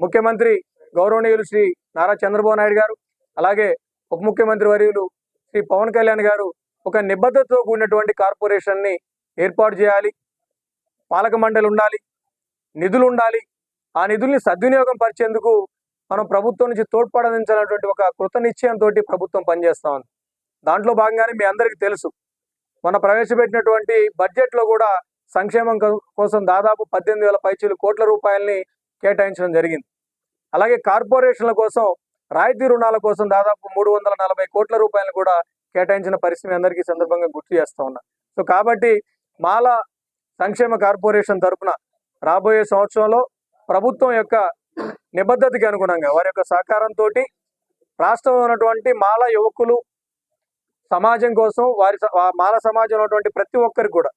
मुख्यमंत्री गौरवनी श्री నారా చంద్రబాబు నాయుడు గారు అలాగే ఉప ముఖ్యమంత్రి వర్యులు శ్రీ పవన్ కళ్యాణ్ గారు ఒక నిబద్ధతతో కూడినటువంటి కార్పొరేషన్ని ఏర్పాటు చేయాలి. పాలక మండలి ఉండాలి నిధులు ఉండాలి. ఆ నిధుల్ని సద్వినియోగం పరిచేందుకు మనం ప్రభుత్వం నుంచి తోడ్పడందించాలన్నటువంటి ఒక కృత నిశ్చయంతో ప్రభుత్వం పనిచేస్తా ఉంది. దాంట్లో భాగంగానే మీ అందరికీ తెలుసు మన ప్రవేశపెట్టినటువంటి బడ్జెట్లో కూడా సంక్షేమం కోసం దాదాపు పద్దెనిమిది వేల పైచీలు కోట్ల రూపాయలని కేటాయించడం జరిగింది. అలాగే కార్పొరేషన్ల కోసం రాయితీ రుణాల కోసం దాదాపు మూడు వందల నలభై కోట్ల రూపాయలు కూడా కేటాయించిన పరిస్థితి అందరికీ సందర్భంగా గుర్తు చేస్తూ ఉన్నా. సో కాబట్టి మాల సంక్షేమ కార్పొరేషన్ తరపున రాబోయే సంవత్సరంలో ప్రభుత్వం యొక్క నిబద్ధతకి అనుగుణంగా వారి యొక్క సహకారంతో రాష్ట్రంలో ఉన్నటువంటి మాల యువకులు సమాజం కోసం వారి స- మాల సమాజంలో ఉన్నటువంటి ప్రతి ఒక్కరికి కూడా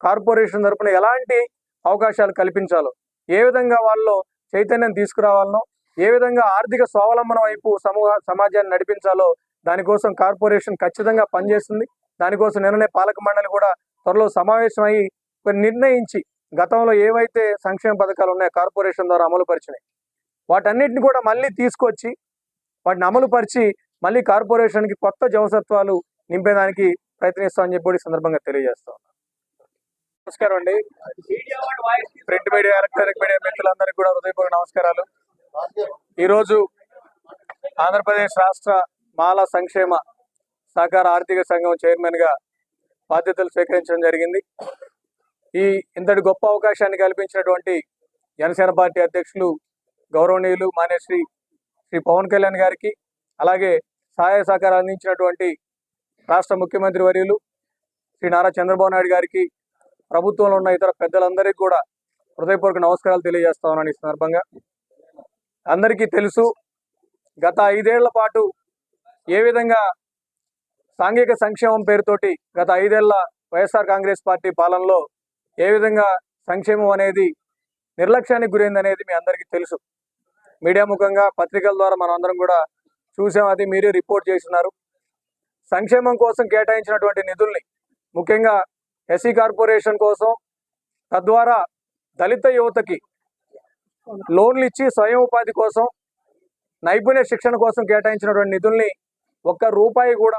కార్పొరేషన్ తరపున ఎలాంటి అవకాశాలు కల్పించాలో ఏ విధంగా వాళ్ళు చైతన్యం తీసుకురావాలనో ఏ విధంగా ఆర్థిక స్వావలంబన వైపు సమూహ సమాజాన్ని నడిపించాలో దానికోసం కార్పొరేషన్ ఖచ్చితంగా పనిచేస్తుంది. దానికోసం నిన్ననే పాలక మండలి కూడా త్వరలో సమావేశమై కొన్ని నిర్ణయించి గతంలో ఏవైతే సంక్షేమ పథకాలు ఉన్నాయో కార్పొరేషన్ ద్వారా అమలు పరిచినాయి వాటన్నిటిని కూడా మళ్ళీ తీసుకొచ్చి వాటిని అమలు పరిచి మళ్ళీ కార్పొరేషన్కి కొత్త జవసత్వాలు నింపేదానికి ప్రయత్నిస్తామని చెప్పి ఈ సందర్భంగా తెలియజేస్తా నమస్కారం అండి. ప్రింట్ మీడియా ఎలక్ట్రానిక్ మీడియా మిత్రులందరికీ కూడా హృదయపూర్వక నమస్కారాలు. ఈరోజు ఆంధ్రప్రదేశ్ రాష్ట్ర మాల సంక్షేమ సహకార ఆర్థిక సంఘం చైర్మన్గా బాధ్యతలు స్వీకరించడం జరిగింది. ఈ ఇంతటి గొప్ప అవకాశాన్ని కల్పించినటువంటి జనసేన పార్టీ అధ్యక్షులు గౌరవనీయులు మాన్యశ్రీ శ్రీ పవన్ కళ్యాణ్ గారికి అలాగే సహాయ సహకారం అందించినటువంటి రాష్ట్ర ముఖ్యమంత్రి వర్యులు శ్రీ నారా చంద్రబాబు నాయుడు గారికి ప్రభుత్వంలో ఉన్న ఇతర పెద్దలందరికీ కూడా హృదయపూర్వక నమస్కారాలు తెలియజేస్తా ఉన్నాను ఈ సందర్భంగా. అందరికీ తెలుసు గత ఐదేళ్ళ పాటు ఏ విధంగా సాంఘిక సంక్షేమం పేరుతోటి గత ఐదేళ్ళ వైఎస్ఆర్ కాంగ్రెస్ పార్టీ పాలనలో ఏ విధంగా సంక్షేమం అనేది నిర్లక్ష్యానికి గురైంది అనేది మీ అందరికీ తెలుసు. మీడియా ముఖంగా పత్రికల ద్వారా మనం అందరం కూడా చూసాం అది మీరే రిపోర్ట్ చేస్తున్నారు సంక్షేమం కోసం కేటాయించినటువంటి నిధుల్ని ముఖ్యంగా ఎస్సీ కార్పొరేషన్ కోసం తద్వారా దళిత యువతకి లోన్లు ఇచ్చి స్వయం ఉపాధి కోసం నైపుణ్య శిక్షణ కోసం కేటాయించినటువంటి నిధుల్ని ఒక్క రూపాయి కూడా